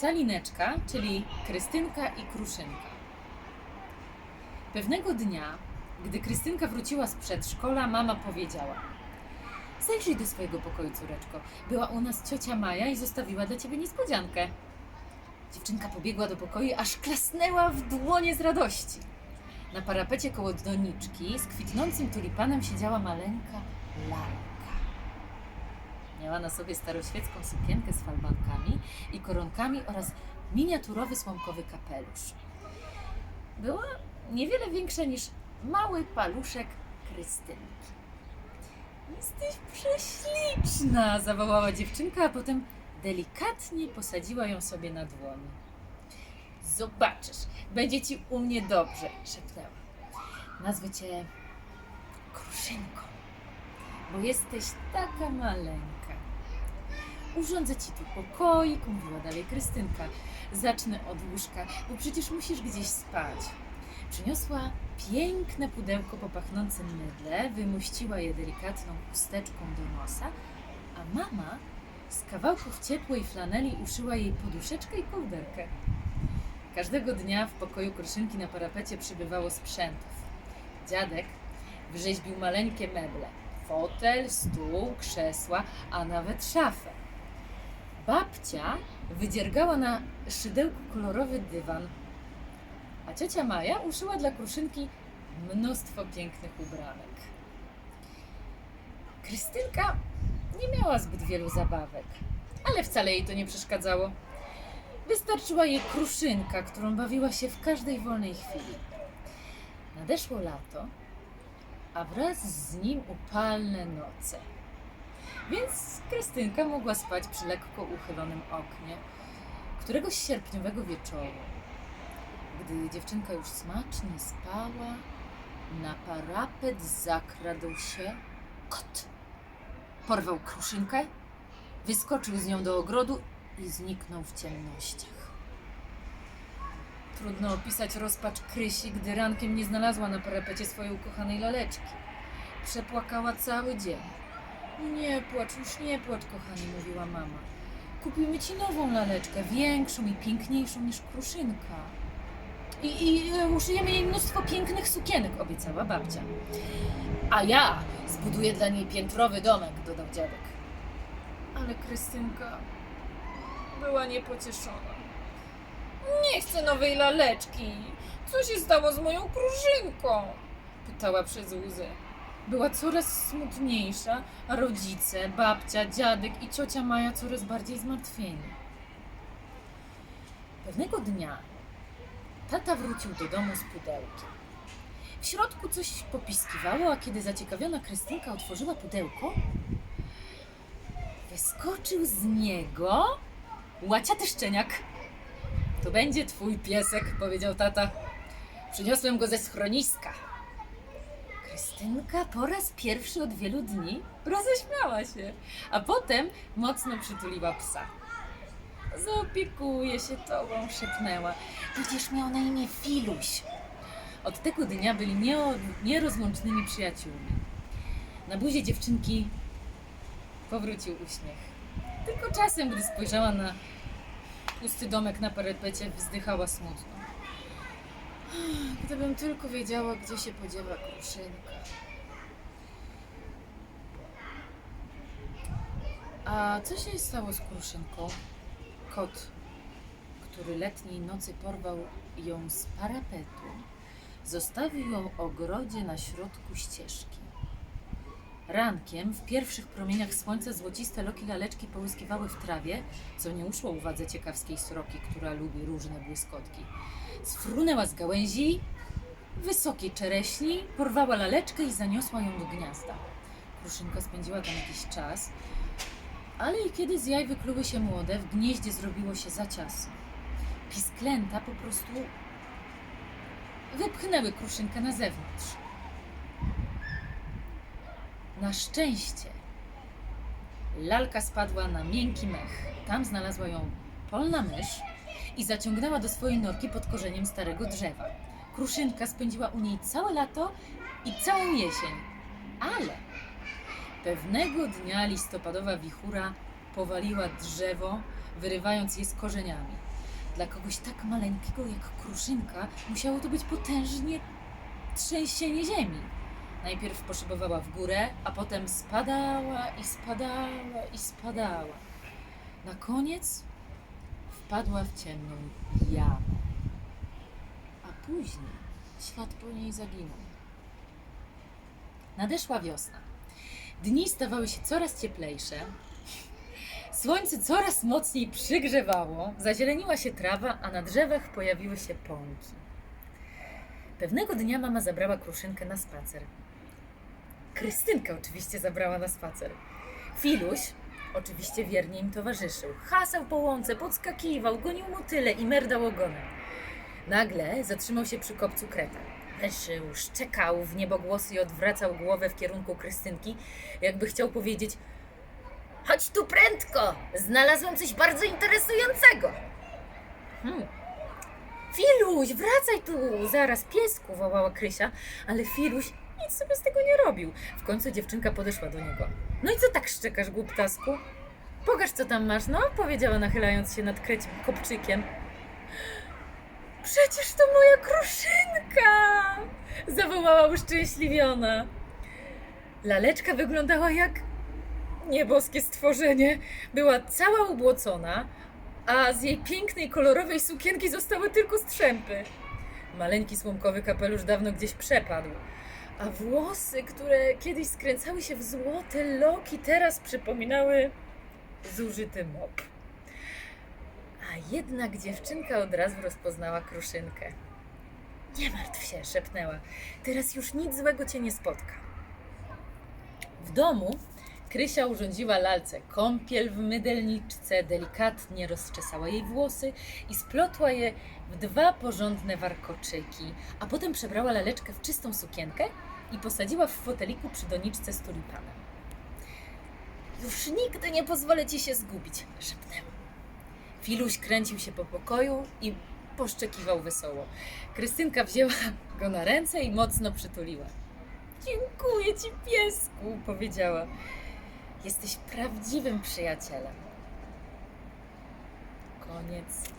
Calineczka, czyli Krystynka i Kruszynka. Pewnego dnia, gdy Krystynka wróciła z przedszkola, mama powiedziała: Zajrzyj do swojego pokoju, córeczko. Była u nas ciocia Maja i zostawiła dla ciebie niespodziankę. Dziewczynka pobiegła do pokoju, aż klasnęła w dłonie z radości. Na parapecie koło doniczki z kwitnącym tulipanem siedziała maleńka lalka. Miała na sobie staroświecką sukienkę z falbankami i koronkami oraz miniaturowy słomkowy kapelusz. Była niewiele większa niż mały paluszek Krystynki. Jesteś prześliczna, zawołała dziewczynka, a potem delikatnie posadziła ją sobie na dłoni. Zobaczysz, będzie ci u mnie dobrze, szepnęła. Nazwę cię Kruszynką, bo jesteś taka maleńka. Urządzę ci tu pokoik, mówiła dalej Krystynka. Zacznę od łóżka, bo przecież musisz gdzieś spać. Przyniosła piękne pudełko po pachnącym mydle, wymuściła je delikatną chusteczką do nosa, a mama z kawałków ciepłej flaneli uszyła jej poduszeczkę i kołderkę. Każdego dnia w pokoju Kruszynki na parapecie przybywało sprzętów. Dziadek wrzeźbił maleńkie meble. Fotel, stół, krzesła, a nawet szafę. Babcia wydziergała na szydełku kolorowy dywan, a ciocia Maja uszyła dla Kruszynki mnóstwo pięknych ubranek. Krystynka nie miała zbyt wielu zabawek, ale wcale jej to nie przeszkadzało. Wystarczyła jej kruszynka, którą bawiła się w każdej wolnej chwili. Nadeszło lato, a wraz z nim upalne noce. Więc Krystynka mogła spać przy lekko uchylonym oknie. Któregoś sierpniowego wieczoru, gdy dziewczynka już smacznie spała, na parapet zakradł się kot. Porwał kruszynkę, wyskoczył z nią do ogrodu i zniknął w ciemnościach. Trudno opisać rozpacz Krysi, gdy rankiem nie znalazła na parapecie swojej ukochanej laleczki. Przepłakała cały dzień. Nie płacz, już nie płacz, kochani, mówiła mama. Kupimy ci nową laleczkę, większą i piękniejszą niż kruszynka. I, i e, uszyjemy jej mnóstwo pięknych sukienek, obiecała babcia. A ja zbuduję dla niej piętrowy domek, dodał dziadek. Ale Krystynka była niepocieszona. Nie chcę nowej laleczki. Co się stało z moją kruszynką? Pytała przez łzy. Była coraz smutniejsza, a rodzice, babcia, dziadek i ciocia Maja coraz bardziej zmartwieni. Pewnego dnia tata wrócił do domu z pudełkiem. W środku coś popiskiwało, a kiedy zaciekawiona Krystynka otworzyła pudełko, wyskoczył z niego łaciaty szczeniak. To będzie twój piesek, powiedział tata. Przyniosłem go ze schroniska. Krystynka po raz pierwszy od wielu dni roześmiała się, a potem mocno przytuliła psa. Zaopiekuję się tobą, szepnęła. Będziesz miał na imię Filuś. Od tego dnia byli nierozłącznymi przyjaciółmi. Na buzie dziewczynki powrócił uśmiech. Tylko czasem, gdy spojrzała na pusty domek na parapecie, wzdychała smutno. Gdybym tylko wiedziała, gdzie się podziewa kruszynka. A co się stało z kruszynką? Kot, który letniej nocy porwał ją z parapetu, zostawił ją w ogrodzie na środku ścieżki. Rankiem, w pierwszych promieniach słońca, złociste loki laleczki połyskiwały w trawie, co nie uszło uwadze ciekawskiej sroki, która lubi różne błyskotki. Sfrunęła z gałęzi wysokiej czereśni, porwała laleczkę i zaniosła ją do gniazda. Kruszynka spędziła tam jakiś czas, ale i kiedy z jaj wykluły się młode, w gnieździe zrobiło się za ciasno. Pisklęta po prostu wypchnęły kruszynkę na zewnątrz. Na szczęście lalka spadła na miękki mech. Tam znalazła ją polna mysz i zaciągnęła do swojej norki pod korzeniem starego drzewa. Kruszynka spędziła u niej całe lato i całą jesień. Ale pewnego dnia listopadowa wichura powaliła drzewo, wyrywając je z korzeniami. Dla kogoś tak maleńkiego jak kruszynka musiało to być potężnie trzęsienie ziemi. Najpierw poszybowała w górę, a potem spadała i spadała i spadała. Na koniec wpadła w ciemną jamę. A później ślad po niej zaginął. Nadeszła wiosna. Dni stawały się coraz cieplejsze. Słońce coraz mocniej przygrzewało, zazieleniła się trawa, a na drzewach pojawiły się pąki. Pewnego dnia mama zabrała kruszynkę na spacer. Krystynkę oczywiście zabrała na spacer. Filuś oczywiście wiernie im towarzyszył. Hasał po łące, podskakiwał, gonił motyle i merdał ogonem. Nagle zatrzymał się przy kopcu kreta. Leszył, szczekał w niebogłosy i odwracał głowę w kierunku Krystynki, jakby chciał powiedzieć Chodź tu prędko! Znalazłem coś bardzo interesującego! Hmm. Filuś, wracaj tu! Zaraz, piesku! wołała Krysia, ale Filuś nic sobie z tego nie robił. W końcu dziewczynka podeszła do niego. No i co tak szczekasz, głuptasku? Pokaż, co tam masz, no, powiedziała, nachylając się nad krecim kopczykiem. Przecież to moja kruszynka! Zawołała uszczęśliwiona. Laleczka wyglądała jak nieboskie stworzenie. Była cała ubłocona, a z jej pięknej, kolorowej sukienki zostały tylko strzępy. Maleńki słomkowy kapelusz dawno gdzieś przepadł, a włosy, które kiedyś skręcały się w złote loki, teraz przypominały zużyty mop. A jednak dziewczynka od razu rozpoznała kruszynkę. Nie martw się, szepnęła. Teraz już nic złego cię nie spotka. W domu Krysia urządziła lalce kąpiel w mydelniczce, delikatnie rozczesała jej włosy i splotła je w dwa porządne warkoczyki, a potem przebrała laleczkę w czystą sukienkę i posadziła w foteliku przy doniczce z tulipanem. Już nigdy nie pozwolę ci się zgubić, szepnęła. Filuś kręcił się po pokoju i poszczekiwał wesoło. Krystynka wzięła go na ręce i mocno przytuliła. Dziękuję ci, piesku, powiedziała. Jesteś prawdziwym przyjacielem. Koniec